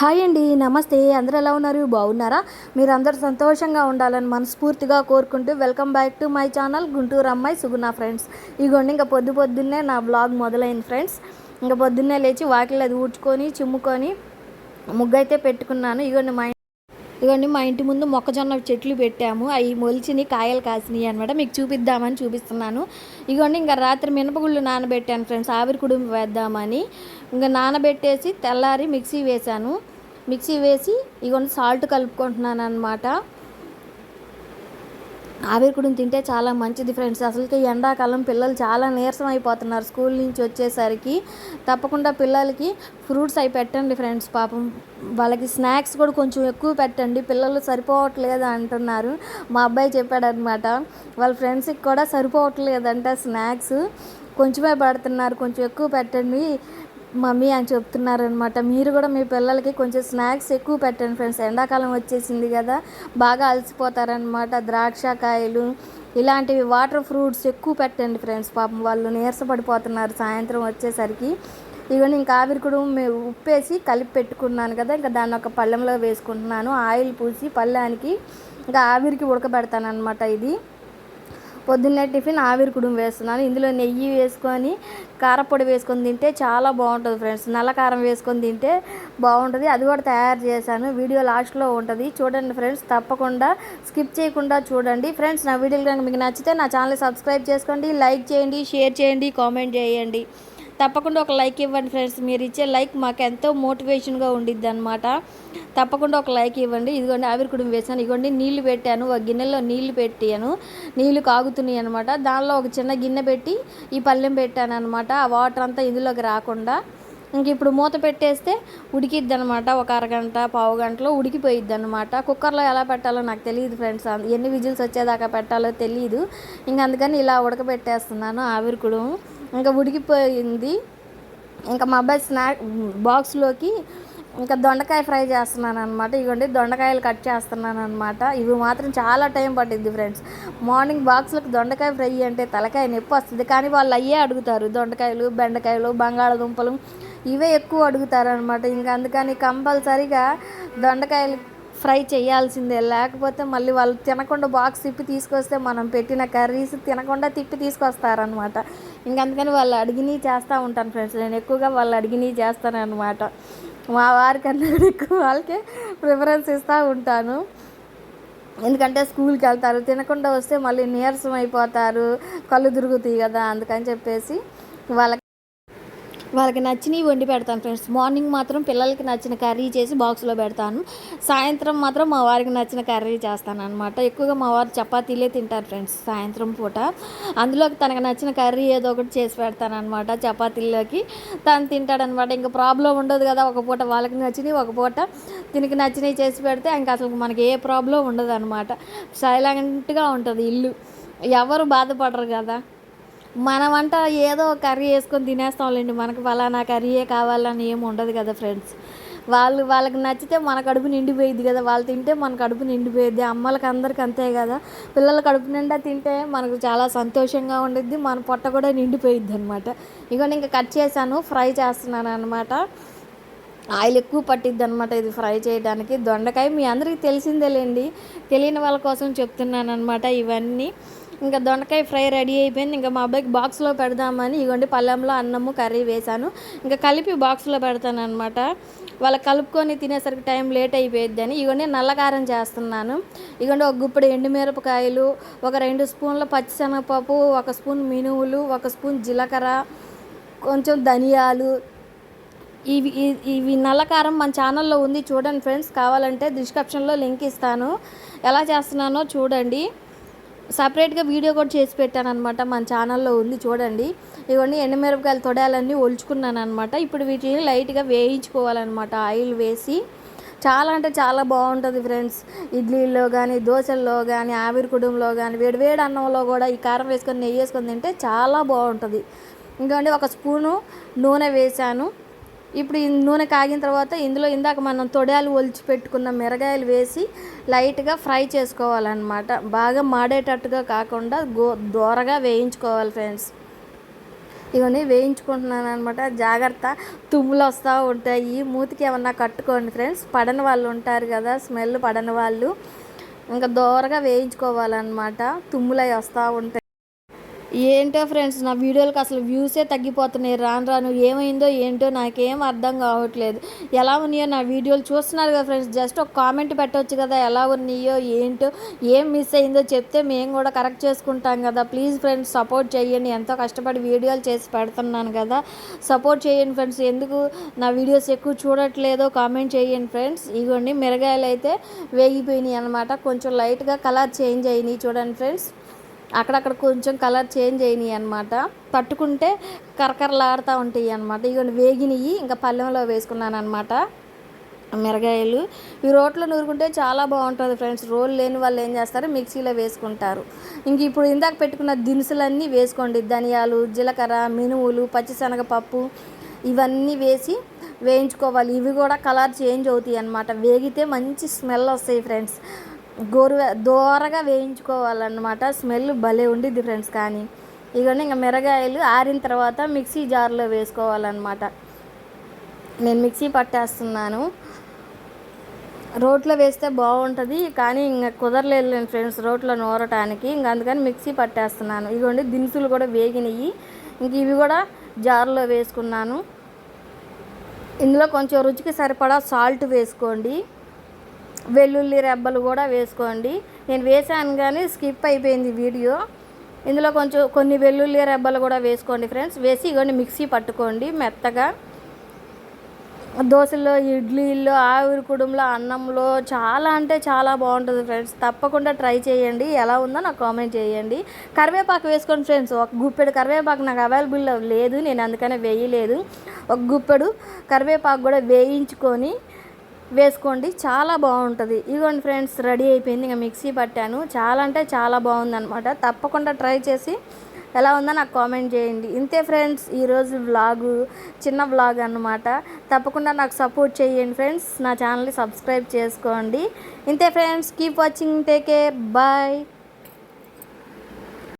Hi అండి నమస్తే. అందరూ ఎలా ఉన్నారు? బాగున్నారా? మీరు అందరు సంతోషంగా ఉండాలని మనస్ఫూర్తిగా కోరుకుంటూ welcome back to my channel Guntur అమ్మాయి సుగుణ ఫ్రెండ్స్. ఇగోండి ఇంకా పొద్దు పొద్దున్నే నా బ్లాగ్ మొదలైంది ఫ్రెండ్స్. ఇంకా పొద్దున్నే లేచి వాకిలి అది ఊడ్చుకొని చిమ్ముకొని ముగ్గు అయితే పెట్టుకున్నాను. ఇగోండి మా ఇదిగోండి మా ఇంటి ముందు మొక్కజొన్న చెట్లు పెట్టాము. అవి మొలిచిని కాయలు కాసినాయి అనమాట మీకు చూపిద్దామని చూపిస్తున్నాను. ఇదిగోండి ఇంకా రాత్రి మినపగుళ్ళు నానబెట్టాను ఫ్రెండ్స్. ఆవిరి కుడుము వేద్దామని. ఇంకా నానబెట్టేసి తెల్లారి మిక్సీ వేశాను. మిక్సీ వేసి ఇగోండి సాల్ట్ కలుపుకుంటున్నాను అనమాట ఆవిరి కూడా తింటే చాలా మంచిది ఫ్రెండ్స్ అసలుకి ఎండాకాలం పిల్లలు చాలా నీరసం అయిపోతున్నారు. స్కూల్ నుంచి వచ్చేసరికి తప్పకుండా పిల్లలకి ఫ్రూట్స్ అవి పెట్టండి ఫ్రెండ్స్ పాపం. వాళ్ళకి స్నాక్స్ కూడా కొంచెం ఎక్కువ పెట్టండి. పిల్లలు సరిపోవట్లేదు అంటున్నారు. మా అబ్బాయి చెప్పాడనమాట వాళ్ళ ఫ్రెండ్స్కి కూడా సరిపోవట్లేదంట స్నాక్స్. కొంచెమే పెడుతున్నారు కొంచెం ఎక్కువ పెట్టండి. మమ్మీ అని చెప్తున్నారనమాట మీరు కూడా మీ పిల్లలకి కొంచెం స్నాక్స్ ఎక్కువ పెట్టండి ఫ్రెండ్స్. ఎండాకాలం వచ్చేసింది కదా బాగా అలసిపోతారనమాట ద్రాక్ష కాయలు ఇలాంటివి వాటర్ ఫ్రూట్స్ ఎక్కువ పెట్టండి ఫ్రెండ్స్. పాపం వాళ్ళు నీరసపడిపోతున్నారు సాయంత్రం వచ్చేసరికి. ఇవన్నీ ఇంకా ఆవిరి కూడా ఉప్పేసి కలిపి పెట్టుకున్నాను కదా ఇంకా దాన్ని ఒక పళ్ళెంలో వేసుకుంటున్నాను. ఆయిల్ పూసి పళ్ళానికి ఇంకా ఆవిరికి ఉడకబెడతాను అనమాట ఇది. పొద్దున్నే టిఫిన్ ఆవిరి కుడుం వేస్తున్నాను. ఇందులో నెయ్యి వేసుకొని కారపొడి వేసుకొని తింటే చాలా బాగుంటుంది ఫ్రెండ్స్. నల్ల కారం వేసుకొని తింటే బాగుంటుంది. అది కూడా తయారు చేశాను. వీడియో లాస్ట్లో ఉంటుంది. చూడండి ఫ్రెండ్స్ తప్పకుండా స్కిప్ చేయకుండా చూడండి. ఫ్రెండ్స్ నా వీడియోలు కనుక మీకు నచ్చితే నా ఛానల్ సబ్స్క్రైబ్ చేసుకోండి. లైక్ చేయండి షేర్ చేయండి కామెంట్ చేయండి. తప్పకుండా ఒక లైక్ ఇవ్వండి ఫ్రెండ్స్. మీరు ఇచ్చే లైక్ మాకు ఎంతో మోటివేషన్గా ఉండిద్ది అనమాట తప్పకుండా ఒక లైక్ ఇవ్వండి. ఇదిగోండి ఆవిరి కుడుము వేసాను ఇదిగోండి నీళ్ళు పెట్టాను. ఒక గిన్నెలో నీళ్ళు పెట్టాను. నీళ్ళు కాగుతున్నాయి అనమాట దానిలో ఒక చిన్న గిన్నె పెట్టి ఈ పళ్ళెం పెట్టాను అనమాట ఆ వాటర్ అంతా ఇందులోకి రాకుండా. ఇంక ఇప్పుడు మూత పెట్టేస్తే ఉడికిద్ది అనమాట ఒక అరగంట పావు గంటలో ఉడికిపోయిద్ది అనమాట కుక్కర్లో ఎలా పెట్టాలో నాకు తెలియదు ఫ్రెండ్స్. ఎన్ని విజిల్స్ వచ్చేదాకా పెట్టాలో తెలియదు ఇంక అందుకని ఇలా ఉడకబెట్టేస్తున్నాను ఆవిరికుడుము ఇంకా ఉడికిపోయింది. ఇంకా మా అబ్బాయి స్నాక్ బాక్స్లోకి ఇంకా దొండకాయ ఫ్రై చేస్తున్నాను అనమాట ఇవ్వండి దొండకాయలు కట్ చేస్తున్నాను అనమాట ఇవి మాత్రం చాలా టైం పట్టింది ఫ్రెండ్స్. మార్నింగ్ బాక్స్లకు దొండకాయ ఫ్రై అంటే తలకాయ నొప్పి వస్తుంది. కానీ వాళ్ళు అయ్యే అడుగుతారు. దొండకాయలు బెండకాయలు బంగాళదుంపలు ఇవే ఎక్కువ అడుగుతారు అనమాట ఇంకా అందుకని కంపల్సరీగా దొండకాయలు ఫ్రై చేయాల్సిందే. లేకపోతే మళ్ళీ వాళ్ళు తినకుండా బాక్స్ తిప్పి తీసుకొస్తే మనం పెట్టిన కర్రీస్ తినకుండా తిప్పి తీసుకొస్తారనమాట ఇంక అందుకని వాళ్ళు అడిగినవి చేస్తూ ఉంటాను ఫ్రెండ్స్. నేను ఎక్కువగా వాళ్ళు అడిగినవి చేస్తాను అనమాట మా వారికన్నా ఎక్కువ వాళ్ళకే ప్రిఫరెన్స్ ఇస్తూ ఉంటాను. ఎందుకంటే స్కూల్కి వెళ్తారు తినకుండా వస్తే మళ్ళీ నీరసం అయిపోతారు కళ్ళు తిరుగుతాయి కదా అందుకని చెప్పేసి వాళ్ళకి వాళ్ళకి నచ్చినవి వండి పెడతాను ఫ్రెండ్స్. మార్నింగ్ మాత్రం పిల్లలకి నచ్చిన కర్రీ చేసి బాక్స్లో పెడతాను. సాయంత్రం మాత్రం మా వారికి నచ్చిన కర్రీ చేస్తాను అనమాట ఎక్కువగా మా వారు చపాతీలే తింటారు ఫ్రెండ్స్ సాయంత్రం పూట. అందులోకి తనకు నచ్చిన కర్రీ ఏదో ఒకటి చేసి పెడతాను అనమాట చపాతీల్లోకి. తను తింటాడనమాట ఇంకా ప్రాబ్లం ఉండదు కదా ఒక పూట వాళ్ళకి నచ్చినవి ఒక పూట తినకి నచ్చినవి చేసి పెడితే ఇంకా అసలు మనకి ఏ ప్రాబ్లం ఉండదు అనమాట సైలెంట్గా ఉంటుంది ఇల్లు. ఎవరు బాధపడరు కదా. మన వంట ఏదో కర్రీ వేసుకొని తినేస్తాంలేండి. మనకు ఫలానా కర్రీయే కావాలని ఏమి ఉండదు కదా ఫ్రెండ్స్. వాళ్ళు వాళ్ళకి నచ్చితే మన కడుపు నిండిపోయిద్ది కదా. వాళ్ళు తింటే మన కడుపు నిండిపోయింది అమ్మలకి అందరికి అంతే కదా. పిల్లల కడుపు నిండా తింటే మనకు చాలా సంతోషంగా ఉండిద్ది. మన పొట్ట కూడా నిండిపోయిద్ది అనమాట ఇగో ఇంకా కట్ చేశాను. ఫ్రై చేస్తున్నాను అనమాట ఆయిల్ ఎక్కువ పట్టిద్ది అనమాట ఇది ఫ్రై చేయడానికి. దొండకాయ మీ అందరికీ తెలిసిందేలేండి. తెలియని వాళ్ళ కోసం చెప్తున్నాను అనమాట ఇవన్నీ. ఇంకా దొండకాయ ఫ్రై రెడీ అయిపోయింది. ఇంకా మా అబ్బాయికి బాక్స్లో పెడదామని ఇగోండి పళ్ళెంలో అన్నము కర్రీ వేశాను. ఇంకా కలిపి బాక్స్లో పెడతాను అనమాట వాళ్ళకి కలుపుకొని తినేసరికి టైం లేట్ అయిపోయింది అని ఇగోండి నల్లకారం చేస్తున్నాను. ఇగోండి ఒక గుప్పుడు ఎండుమిరపకాయలు ఒక రెండు స్పూన్ల పచ్చిశనగపప్పు ఒక స్పూన్ మినువులు ఒక స్పూన్ జీలకర్ర కొంచెం ధనియాలు. ఇవి ఇవి నల్లకారం మన ఛానల్లో ఉంది. చూడండి ఫ్రెండ్స్ కావాలంటే డిస్క్రిప్షన్లో లింక్ ఇస్తాను. ఎలా చేస్తున్నానో చూడండి. సపరేట్గా వీడియో కూడా చేసి పెట్టాను అనమాట మన ఛానల్లో ఉంది చూడండి. ఇవన్నీ ఎండుమిరపకాయలు తొడాలన్నీ ఒలుచుకున్నాను అనమాట ఇప్పుడు వీటిని లైట్గా వేయించుకోవాలన్నమాట. ఆయిల్ వేసి చాలా అంటే చాలా బాగుంటుంది ఫ్రెండ్స్. ఇడ్లీలో కానీ దోశల్లో కానీ ఆవిరి కుటుంబంలో కానీ వేడివేడి అన్నంలో కూడా ఈ కారం వేసుకొని నెయ్యి వేసుకొని తింటే చాలా బాగుంటుంది. ఇంకండి ఒక స్పూను నూనె వేసాను. ఇప్పుడు ఈ నూనె కాగిన తర్వాత ఇందులో ఇందాక మనం తొడాలు ఒలిచి పెట్టుకున్న మిరగాయలు వేసి లైట్గా ఫ్రై చేసుకోవాలన్నమాట. బాగా మాడేటట్టుగా కాకుండా గో దోరగా వేయించుకోవాలి ఫ్రెండ్స్. ఇవన్నీ వేయించుకుంటున్నాను అనమాట జాగ్రత్త తుమ్ములు వస్తూ ఉంటాయి. మూతికి ఏమన్నా కట్టుకోండి ఫ్రెండ్స్. పడని వాళ్ళు ఉంటారు కదా స్మెల్ పడని వాళ్ళు. ఇంకా దూరగా వేయించుకోవాలన్నమాట. తుమ్ములు అవి వస్తూ ఉంటాయి. ఏంటో ఫ్రెండ్స్ నా వీడియోలకు అసలు వ్యూసే తగ్గిపోతున్నాయి. రాను రాను ఏమైందో ఏంటో నాకేం అర్థం కావట్లేదు. ఎలా ఉన్నాయో నా వీడియోలు చూస్తున్నారు కదా ఫ్రెండ్స్ జస్ట్ ఒక కామెంట్ పెట్టవచ్చు కదా ఎలా ఉన్నాయో ఏంటో ఏం మిస్ అయిందో చెప్తే మేము కూడా కరెక్ట్ చేసుకుంటాం కదా. ప్లీజ్ ఫ్రెండ్స్ సపోర్ట్ చేయండి. ఎంతో కష్టపడి వీడియోలు చేసి పెడుతున్నాను కదా. సపోర్ట్ చేయండి ఫ్రెండ్స్. ఎందుకు? నా వీడియోస్ ఎక్కువ చూడట్లేదో. కామెంట్ చేయండి ఫ్రెండ్స్. ఇగోండి మిరగాయలు అయితే వేగిపోయినాయి అనమాట కొంచెం లైట్గా కలర్ చేంజ్ అయినాయి చూడండి ఫ్రెండ్స్. అక్కడక్కడ కొంచెం కలర్ చేంజ్ అయినాయి అనమాట పట్టుకుంటే కరకరలాడుతూ ఉంటాయి అనమాట ఇవన్నీ వేగినవి ఇంకా పల్లెంలో వేసుకున్నాను అనమాట మిరగాయలు. ఈ రోట్లో నూరుకుంటే చాలా బాగుంటుంది ఫ్రెండ్స్. రోల్ లేని వాళ్ళు ఏం చేస్తారు? మిక్సీలో వేసుకుంటారు. ఇంక ఇప్పుడు ఇందాక పెట్టుకున్న దినుసులన్నీ వేసుకోండి. ధనియాలు జీలకర్ర మినుములు పచ్చిశనగపప్పు ఇవన్నీ వేసి వేయించుకోవాలి. ఇవి కూడా కలర్ చేంజ్ అవుతాయి అన్నమాట. వేగితే మంచి స్మెల్ వస్తాయి ఫ్రెండ్స్. గోరు దోరగా వేయించుకోవాలన్నమాట. స్మెల్ భలే ఉండిద్ది ఫ్రెండ్స్ కానీ. ఇవన్నీ ఇంకా మిరగాయలు ఆరిన తర్వాత మిక్సీ జార్లో వేసుకోవాలన్నమాట. నేను మిక్సీ పట్టేస్తున్నాను. రోట్లో వేస్తే బాగుంటుంది కానీ ఇంకా కుదరలేదు ఫ్రెండ్స్ రోట్లో నూరటానికి. ఇంకా అందుకని మిక్సీ పట్టేస్తున్నాను. ఇదిగోండి దినుసులు కూడా వేగినాయి ఇంక ఇవి కూడా జార్లో వేసుకున్నాను. ఇందులో కొంచెం రుచికి సరిపడా సాల్ట్ వేసుకోండి. వెల్లుల్లి రెబ్బలు కూడా వేసుకోండి. నేను వేసాను కానీ స్కిప్ అయిపోయింది వీడియో. ఇందులో కొంచెం కొన్ని వెల్లుల్లి రెబ్బలు కూడా వేసుకోండి ఫ్రెండ్స్. వేసి ఇవన్నీ మిక్సీ పట్టుకోండి మెత్తగా. దోశల్లో ఇడ్లీల్లో ఆవిరి కుడుంలో అన్నంలో చాలా అంటే చాలా బాగుంటుంది ఫ్రెండ్స్. తప్పకుండా ట్రై చేయండి. ఎలా ఉందో నాకు కామెంట్ చేయండి. కరివేపాకు వేసుకోండి ఫ్రెండ్స్. ఒక గుప్పెడు కరివేపాకు నాకు అవైలబుల్ లేదు. నేను అందుకనే వేయలేదు. ఒక గుప్పెడు కరివేపాకు కూడా వేయించుకొని వేసుకోండి చాలా బాగుంటుంది. ఇదిగోండి ఫ్రెండ్స్ రెడీ అయిపోయింది. ఇంకా మిక్సీ పట్టాను. చాలా అంటే చాలా బాగుందనమాట తప్పకుండా ట్రై చేసి ఎలా ఉందో నాకు కామెంట్ చేయండి. ఇంతే ఫ్రెండ్స్ ఈరోజు వ్లాగు చిన్న వ్లాగ్ అనమాట తప్పకుండా నాకు సపోర్ట్ చేయండి ఫ్రెండ్స్. నా ఛానల్ని సబ్స్క్రైబ్ చేసుకోండి. ఇంతే friends keep watching take care bye